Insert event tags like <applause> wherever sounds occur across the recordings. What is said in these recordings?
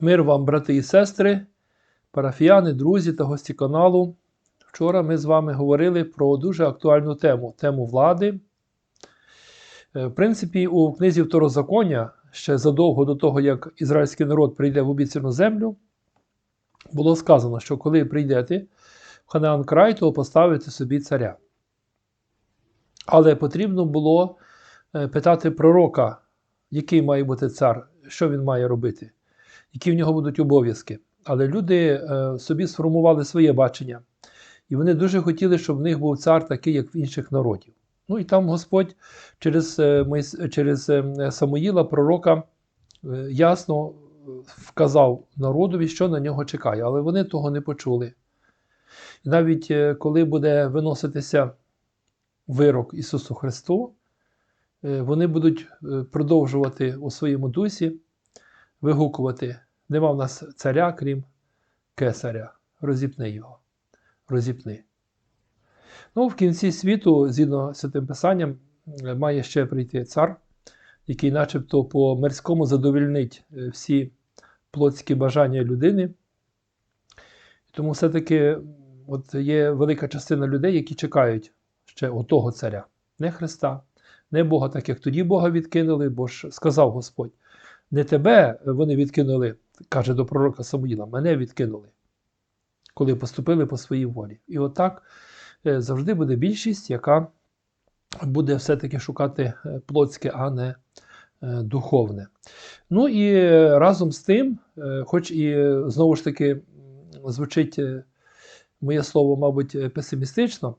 Мир вам, брати і сестри, парафіяни, друзі та гості каналу. Вчора ми з вами говорили про дуже актуальну тему тему влади. Е, В принципі, у книзі Второзаконня, ще задовго до того, як ізраїльський народ прийде в обіцяну землю, було сказано, що коли прийдете в Ханаан край, то поставите собі царя. Але потрібно було е, питати пророка, який має бути цар, що він має робити, які в нього будуть обов'язки. Але люди е, собі сформували своє бачення, і вони дуже хотіли, щоб в них був цар такий, як в інших народів. Ну і там Господь через, е, через е, Самуїла, пророка, ясно вказав народові, що на нього чекає, але вони того не почули. І навіть коли буде виноситися вирок Ісусу Христу, вони будуть продовжувати у своєму дусі вигукувати: нема в нас царя, крім кесаря, розіпни його, розіпни. Ну, в кінці світу, згідно з цим писанням, е, має ще прийти цар, який начебто по мирському задовільнить е, всі плотські бажання людини. Тому все-таки от є велика частина людей, які чекають ще отого царя, не Христа, не Бога, так як тоді Бога відкинули, бо ж сказав Господь: не тебе вони відкинули, каже до пророка Самуїла, мене відкинули, коли поступили по своїй волі. І отак е, завжди буде більшість, яка буде все-таки шукати е, плотське, а не е, духовне. Ну і разом з тим, хоч і знову ж таки звучить моє слово, мабуть, песимістично,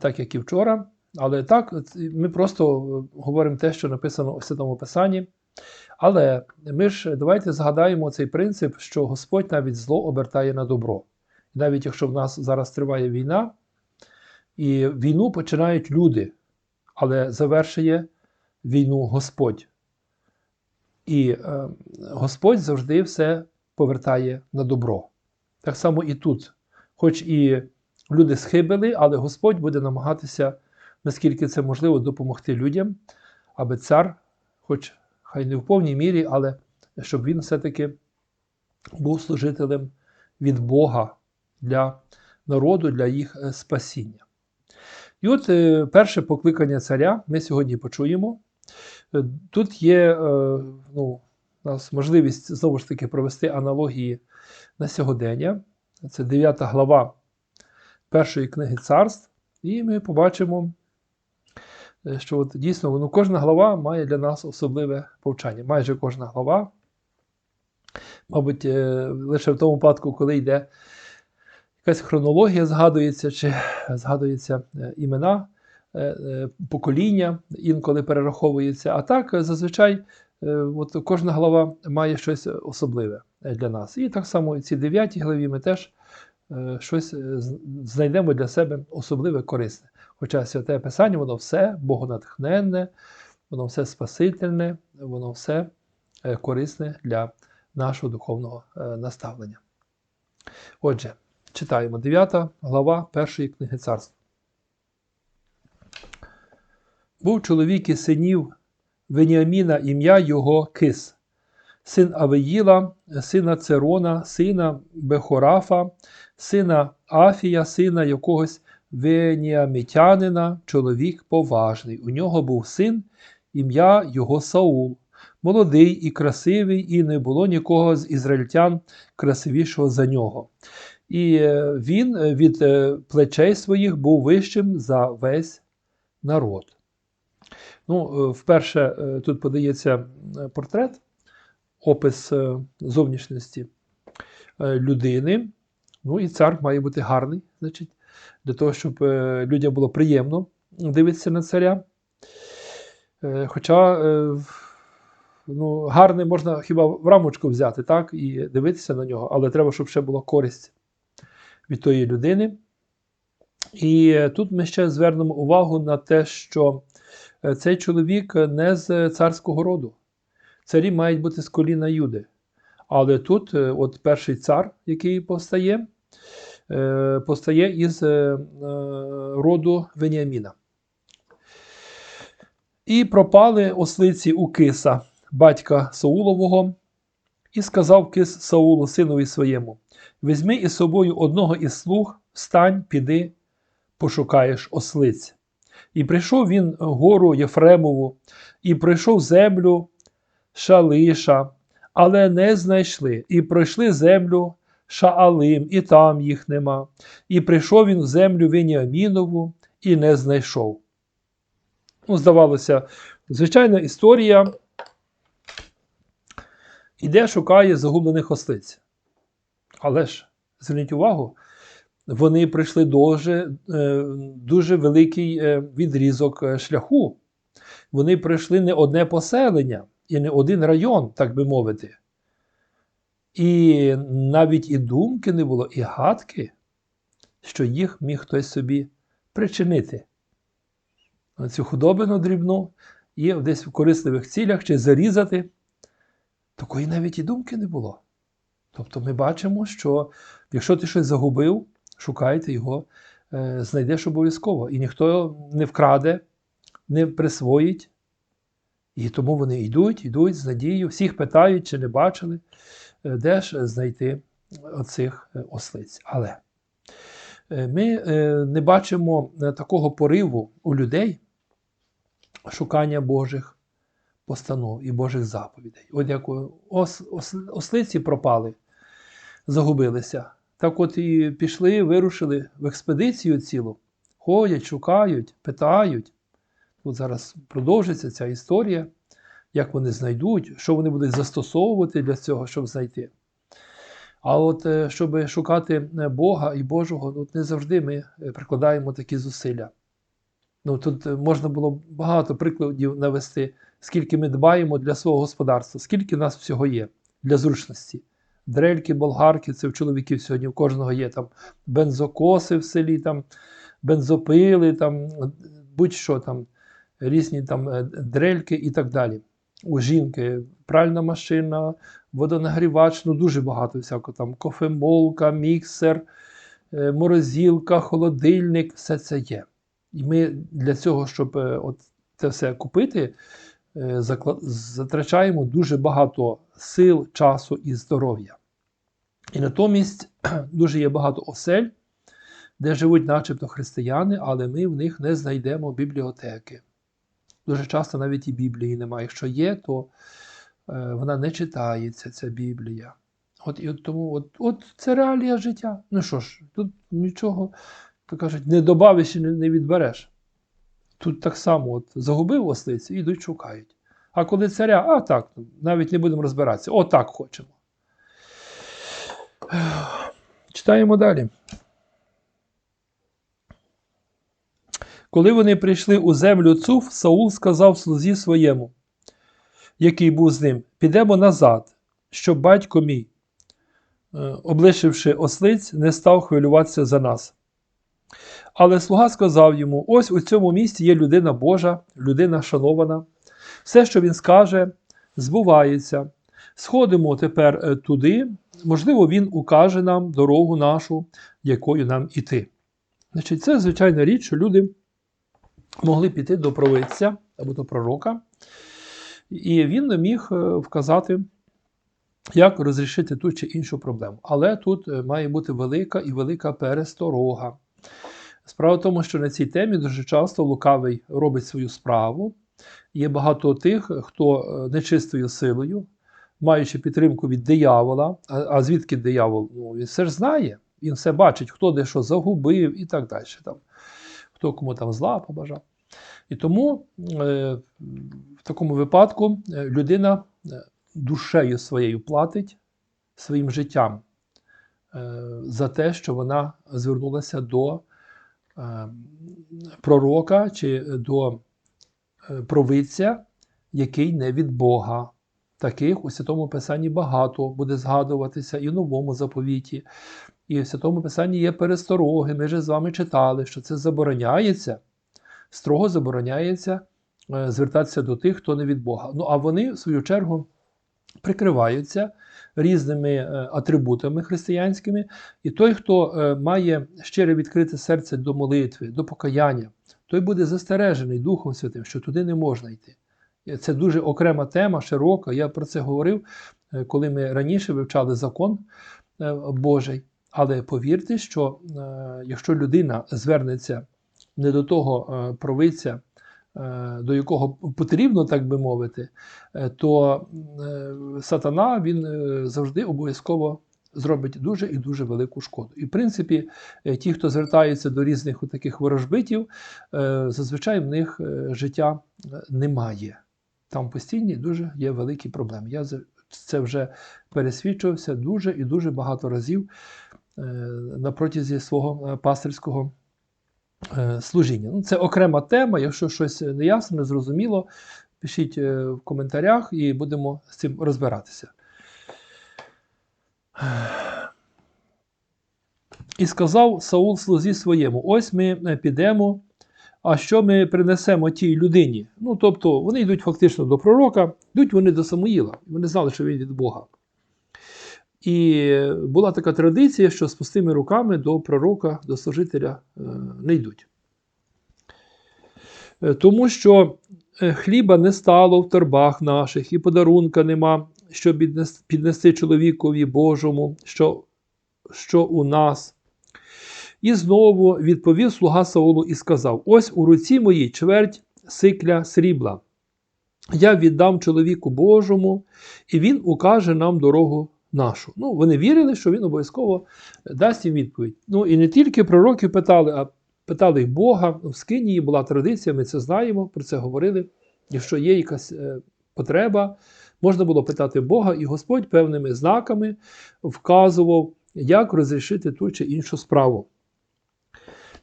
так як і вчора. Але так, ми просто говоримо те, що написано у Святому Писанні. Але ми ж давайте згадаємо цей принцип, що Господь навіть зло обертає на добро. Навіть якщо в нас зараз триває війна, і війну починають люди, але завершує війну Господь. І е, Господь завжди все повертає на добро. Так само і тут. Хоч і люди схибили, але Господь буде намагатися, наскільки це можливо, допомогти людям, аби цар, хоч хай не в повній мірі, але щоб він все-таки був служителем від Бога для народу, для їх е, спасіння. І от е, перше покликання царя ми сьогодні почуємо. Е, Тут є ну, у нас можливість знову ж таки провести аналогії на сьогодення. Це 9 глава першої книги царств, і ми побачимо, що от дійсно ну, кожна глава має для нас особливе повчання. Майже кожна глава. Мабуть, е, лише в тому випадку, коли йде якась хронологія, згадується, чи згадуються е, імена, е, е, покоління, інколи перераховується. А так, е, зазвичай, е, от кожна глава має щось особливе е, для нас. І так само і ці дев'ятій главі ми теж е, щось е, знайдемо для себе особливе корисне. Хоча святе Писання, воно все богонатхненне, воно все спасительне, воно все е, корисне для нашого духовного е, наставлення. Отже, читаємо 9 глава першої книги царств. Був чоловік із синів Веніаміна ім'я його Кис, син Авеїла, сина Церона, сина Бехорафа, сина Афія, сина якогось Веніамітянина, чоловік поважний. У нього був син, ім'я його Саул, молодий і красивий, і не було нікого з ізраїльтян красивішого за нього. І е, він е, від е, плечей своїх був вищим за весь народ. Ну, вперше тут подається портрет, опис зовнішності людини. Ну і цар має бути гарний, значить, для того, щоб е, людям було приємно дивитися на царя. Е, Хоча е, ну, гарний можна хіба в рамочку взяти, так, і дивитися на нього, але треба, щоб ще була користь від тої людини. І тут ми ще звернемо увагу на те, що цей чоловік не з царського роду. Царі мають бути з коліна Юди. Але тут, от перший цар, який повстає, е, повстає із е, е, роду Веніаміна. І пропали ослиці у Киса, батька Саулового, І сказав кис Саулу, синові своєму: Візьми із собою одного із слуг, встань, піди, пошукаєш ослиць. І прийшов він гору Єфремову, і пройшов землю Шалиша, але не знайшли, і пройшли землю Шаалим, і там їх нема. І прийшов він в землю Веніамінову і не знайшов. Ну, здавалося, звичайна історія іде, шукає загублених ослиць. Але ж, зверніть увагу, вони пройшли дуже, е, дуже великий е, відрізок е, шляху. Вони пройшли не одне поселення і не один район, так би мовити. І навіть і думки не було, і гадки, що їх міг хтось собі причинити. Цю худобину дрібну і десь в корисливих цілях чи зарізати. Такої навіть і думки не було. Тобто ми бачимо, що якщо ти щось загубив, шукайте його, е, знайдеш обов'язково. І ніхто не вкраде, не присвоїть. І тому вони йдуть, йдуть з надією, всіх питають, чи не бачили, де ж знайти оцих е, ослиць. Але ми не бачимо такого пориву у людей шукання Божих постанов і Божих заповідей. От як ос, ос, ослиці пропали, загубилися. Так от і пішли, вирушили в експедицію цілу, ходять, шукають, питають. Тут зараз продовжиться ця історія, як вони знайдуть, що вони будуть застосовувати для цього, щоб знайти. А от е, щоб шукати е, Бога і Божого, ну, не завжди ми е, прикладаємо такі зусилля. Ну, Тут можна було багато прикладів навести, скільки ми дбаємо для свого господарства, скільки в нас всього є для зручності. Дрельки, болгарки, це в чоловіків сьогодні у кожного є там бензокоси в селі, там, бензопили, там, будь-що там, різні там дрельки і так далі. У жінки пральна машина, водонагрівач, ну дуже багато всякого там кофемолка, міксер, е, морозилка, холодильник, все це є. І ми для цього, щоб е, от це все купити, затрачаємо дуже багато сил, часу і здоров'я. І натомість <clears throat> дуже є багато осель, де живуть начебто християни, але ми в них не знайдемо бібліотеки. Дуже часто навіть і Біблії немає. Якщо є, то е, вона не читається, ця Біблія. От і от тому от, от це реалія життя. Ну що ж, тут нічого, то кажуть, не добавиш і не, відбереш. Тут так само от загубив ослиці і йдуть шукають. А коли царя, а так, навіть не будемо розбиратися. О, так хочемо. Читаємо далі. Коли вони прийшли у землю Цуф, Саул сказав слузі своєму, який був з ним, підемо назад, щоб батько мій, е, облишивши ослиць, не став хвилюватися за нас. Але слуга сказав йому: ось у цьому місці є людина Божа, людина шанована. Все, що він скаже, збувається. Сходимо тепер е, туди, можливо, він укаже нам дорогу нашу, якою нам іти. Значить, Це звичайна річ, що люди могли піти до провидця або до пророка, і він міг е, вказати, як розрішити ту чи іншу проблему. Але тут е, має бути велика і велика пересторога. Справа в тому, що на цій темі дуже часто лукавий робить свою справу. Є багато тих, хто е, нечистою силою, маючи підтримку від диявола, а, а звідки диявол? Ну, Він все ж знає, він все бачить, хто де що загубив і так далі. Там, Хто кому там зла побажав. І тому е, в такому випадку е, людина е, душею своєю платить своїм життям за те, що вона звернулася до пророка чи до провидця, який не від Бога. Таких у Святому Писанні багато буде згадуватися і в новому заповіті. І в Святому Писанні є перестороги. Ми вже з вами читали, що це забороняється строго забороняється е, звертатися до тих, хто не від Бога. Ну а вони, в свою чергу, прикриваються різними е, атрибутами християнськими. І той, хто е, має щире відкрите серце до молитви, до покаяння, той буде застережений Духом Святим, що туди не можна йти. Це дуже окрема тема, широка, я про це говорив. коли ми раніше вивчали закон Божий. Але повірте, що е, якщо людина звернеться не до того е, провидця, е, до якого потрібно, так би мовити, то сатана він завжди обов'язково зробить дуже і дуже велику шкоду. І в принципі, ті, хто звертається до різних таких ворожбитів, зазвичай в них життя немає. Там постійні дуже є великі проблеми. Я це вже пересвідчувався дуже і дуже багато разів на протязі свого е, пастирського е, служіння. Ну, це окрема тема. Якщо щось неясно, незрозуміло, пишіть е, в коментарях і будемо з цим розбиратися. І сказав Саул слузі своєму: ось ми е, підемо. А що ми принесемо тій людині? Ну, тобто, вони йдуть фактично до пророка, йдуть вони до Самуїла. Вони знали, що він від Бога. І була така традиція, що з пустими руками до пророка, до служителя е, не йдуть. Е, Тому що е, хліба не стало в торбах наших, і подарунка нема, щоб піднести чоловікові Божому, що, що у нас. І знову відповів слуга Саулу і сказав: Ось у руці моїй чверть сикля срібла. Я віддам чоловіку Божому, і він укаже нам дорогу нашу. Ну, вони вірили, що він обов'язково дасть їм відповідь. Ну і не тільки пророки питали, а питали й Бога. В Скинії була традиція, ми це знаємо, про це говорили. Якщо є якась е, потреба, можна було питати Бога, і Господь певними знаками вказував, як розрішити ту чи іншу справу.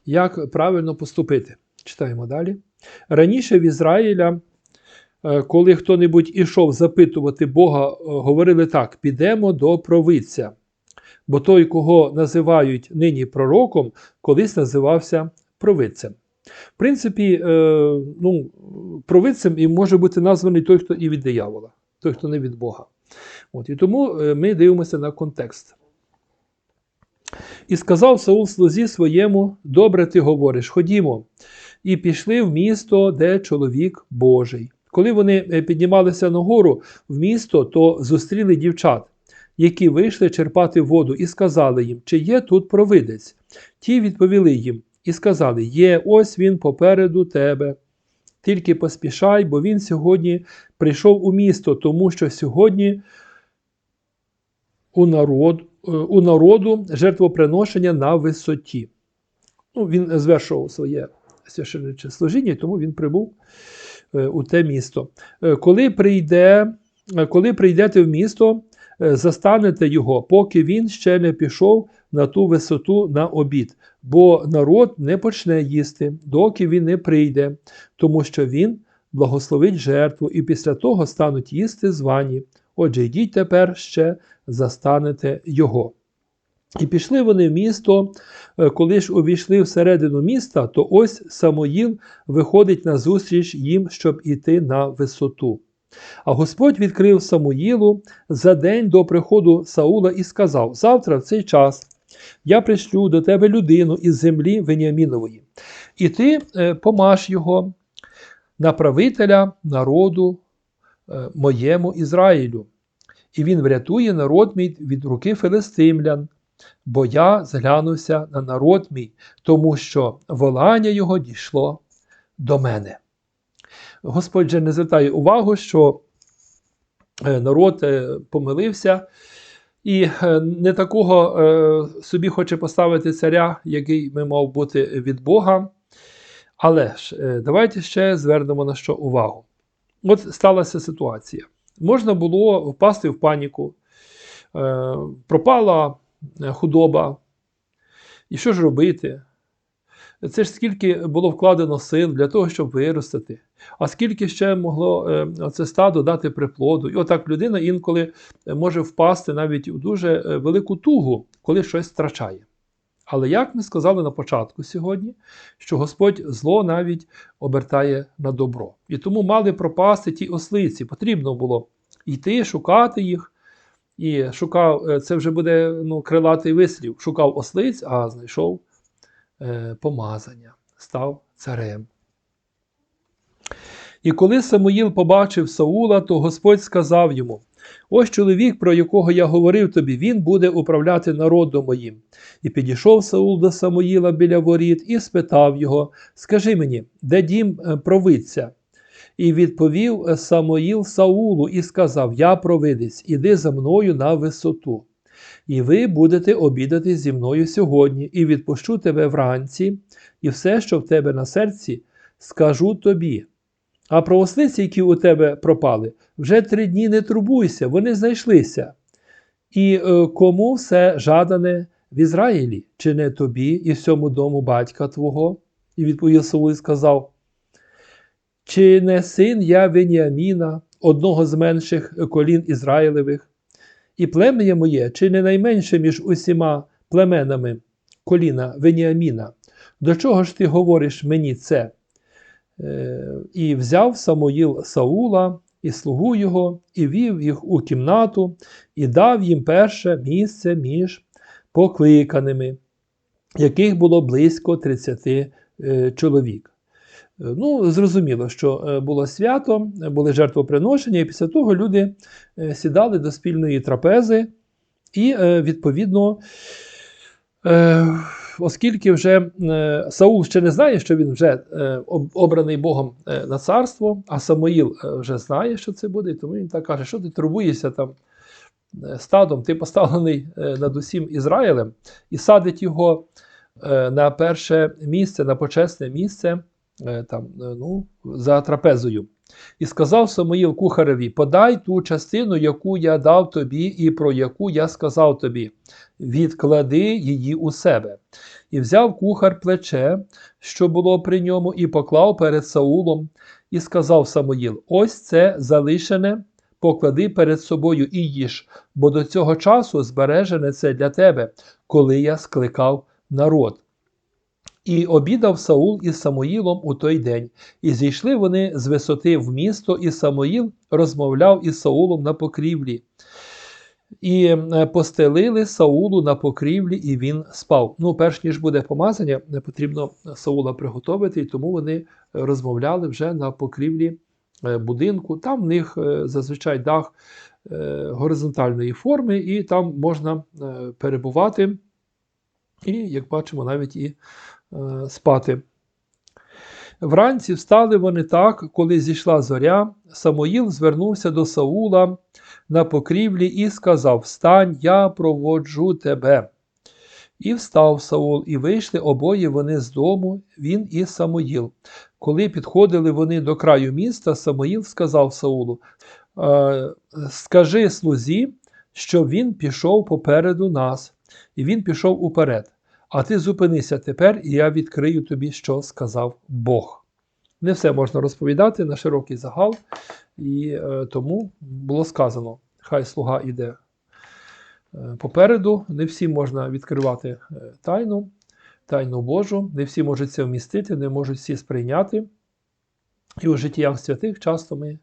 Як правильно поступити? Читаємо далі. Раніше в Ізраїля, е, коли хто-небудь ішов запитувати Бога, е, говорили так: підемо до провидця. Бо той, кого називають нині пророком, колись називався провидцем. В принципі, е, ну, провидцем і може бути названий той, хто і від диявола, той, хто не від Бога. От, і тому е, ми дивимося на контекст. І сказав Саул слузі своєму: Добре ти говориш, ходімо. І пішли в місто, де чоловік Божий. Коли вони е, піднімалися нагору в місто, то зустріли дівчат, які вийшли черпати воду, і сказали їм, чи є тут провидець. Ті відповіли їм і сказали: Є, ось він попереду тебе. Тільки поспішай, бо він сьогодні прийшов у місто, тому що сьогодні у, народ, е, у народу жертвоприношення на висоті. Ну, він звершував своє священниче служіння, тому він прибув у те місто. Е, Коли, прийде, е, коли прийдете в місто, е, застанете його, поки він ще не пішов на ту висоту на обід, бо народ не почне їсти, доки він не прийде, тому що він благословить жертву, і після того стануть їсти звані. Отже, йдіть тепер ще застанете його. І пішли вони в місто, Е, коли ж увійшли всередину міста, то ось Самоїл виходить назустріч їм, щоб іти на висоту. А Господь відкрив Самуїлу за день до приходу Саула і сказав: Завтра в цей час я пришлю до тебе людину із землі Веніамінової, і ти е, помаш його на правителя народу е, моєму Ізраїлю, і він врятує народ мій від руки филистимлян. Бо я зглянувся на народ мій, тому що волання його дійшло до мене. Господь же не звертає увагу, що е, народ е, помилився і е, не такого собі хоче поставити царя, який би мав бути від Бога. Але ж давайте ще звернемо на що увагу. От сталася ситуація. Можна було впасти в паніку, пропала худоба. І що ж робити? Це ж скільки було вкладено сил для того, щоб виростити, а скільки ще могло е, це стадо дати приплоду. І отак людина інколи е, може впасти навіть у дуже е, велику тугу, коли щось втрачає. Але як ми сказали на початку сьогодні, що Господь зло навіть обертає на добро. І тому мали пропасти ті ослиці. Потрібно було йти, шукати їх. І шукав, е, це вже буде ну, крилатий вислів, шукав ослиць, а знайшов е, помазання, став царем. І коли Самуїл побачив Саула, то Господь сказав йому: Ось чоловік, про якого я говорив тобі, він буде управляти народом моїм. І підійшов Саул до Самуїла біля воріт і спитав його: Скажи мені, де дім е, провидця? І відповів е, Самуїл Саулу і сказав: Я провидець, іди за мною на висоту. І ви будете обідати зі мною сьогодні, і відпущу тебе вранці, і все, що в тебе на серці, скажу тобі. А про ослиці, які у тебе пропали, вже три дні не турбуйся, вони знайшлися. І е, кому все жадане в Ізраїлі, чи не тобі і всьому дому батька твого? І відповів Саул і сказав: Чи не син я Веніаміна, одного з менших колін Ізраїлевих, і плем'я моє, чи не найменше між усіма племенами коліна Веніаміна? До чого ж ти говориш мені це? Е, І взяв Самоїл Саула і слугу його, і вів їх у кімнату, і дав їм перше місце між покликаними, яких було близько 30 е, чоловік. Е, Ну, зрозуміло, що е, було свято, були жертвоприношення, і після того люди е, сідали до спільної трапези, і, е, відповідно, е, оскільки вже е, Саул ще не знає, що він вже е, обраний Богом е, на царство, а Самоїл е, вже знає, що це буде, тому він так каже, що ти турбуєшся там е, стадом, ти поставлений е, над усім Ізраїлем, і садить його е, на перше місце, на почесне місце е, там, е, ну, за трапезою. І сказав Самуїл кухареві: Подай ту частину, яку я дав тобі, і про яку я сказав тобі, відклади її у себе. І взяв кухар плече, що було при ньому, і поклав перед Саулом, і сказав Самуїл: Ось це залишене, поклади перед собою і їж, бо до цього часу збережене це для тебе, коли я скликав народ. І обідав Саул із Самуїлом у той день, і зійшли вони з висоти в місто, і Самуїл розмовляв із Саулом на покрівлі. І е, постелили Саулу на покрівлі, і він спав. Ну, перш ніж буде помазання, не потрібно Саула приготувати, і тому вони розмовляли вже на покрівлі е, будинку. Там в них е, зазвичай дах горизонтальної форми, і там можна перебувати, і, як бачимо, навіть і спати. Вранці встали вони так, коли зійшла зоря. Самоїл звернувся до Саула на покрівлі і сказав: Встань, я проводжу тебе. І встав Саул, і вийшли обоє вони з дому, він і Самоїл. Коли підходили вони до краю міста, Самоїл сказав Саулу: «Е, Скажи слузі, щоб він пішов попереду нас, і він пішов уперед. А ти зупинися тепер, і я відкрию тобі, що сказав Бог. Не все можна розповідати на широкий загал, і е, тому було сказано: хай слуга йде е, попереду, не всі можна відкривати е, тайну, тайну Божу, не всі можуть це вмістити, не можуть всі сприйняти. І у життях святих часто ми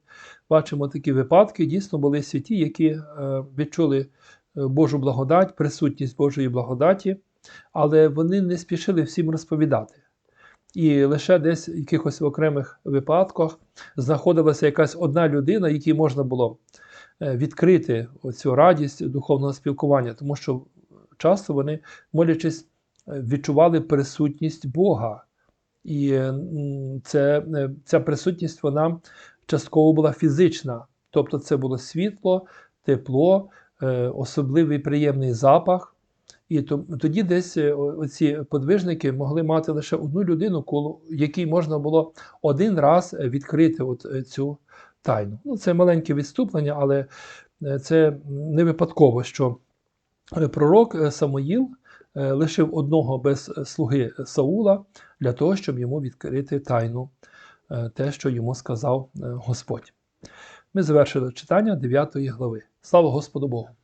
бачимо такі випадки. Дійсно були святі, які е, відчули Божу благодать, присутність Божої благодаті, але вони не спішили всім розповідати. І лише десь в якихось окремих випадках знаходилася якась одна людина, якій можна було е, відкрити цю радість духовного спілкування, тому що часто вони, молячись, відчували присутність Бога. І це, е, ця присутність вона частково була фізична, тобто це було світло, тепло, е, особливий приємний запах. І тоді десь е, оці подвижники могли мати лише одну людину, якій можна було один раз е, відкрити от е, цю тайну. Ну, це маленьке відступлення, але це не випадково, що пророк Самоїл лишив одного без слуги Саула для того, щоб йому відкрити тайну, те, що йому сказав Господь. Ми завершили читання 9 глави. Слава Господу Богу!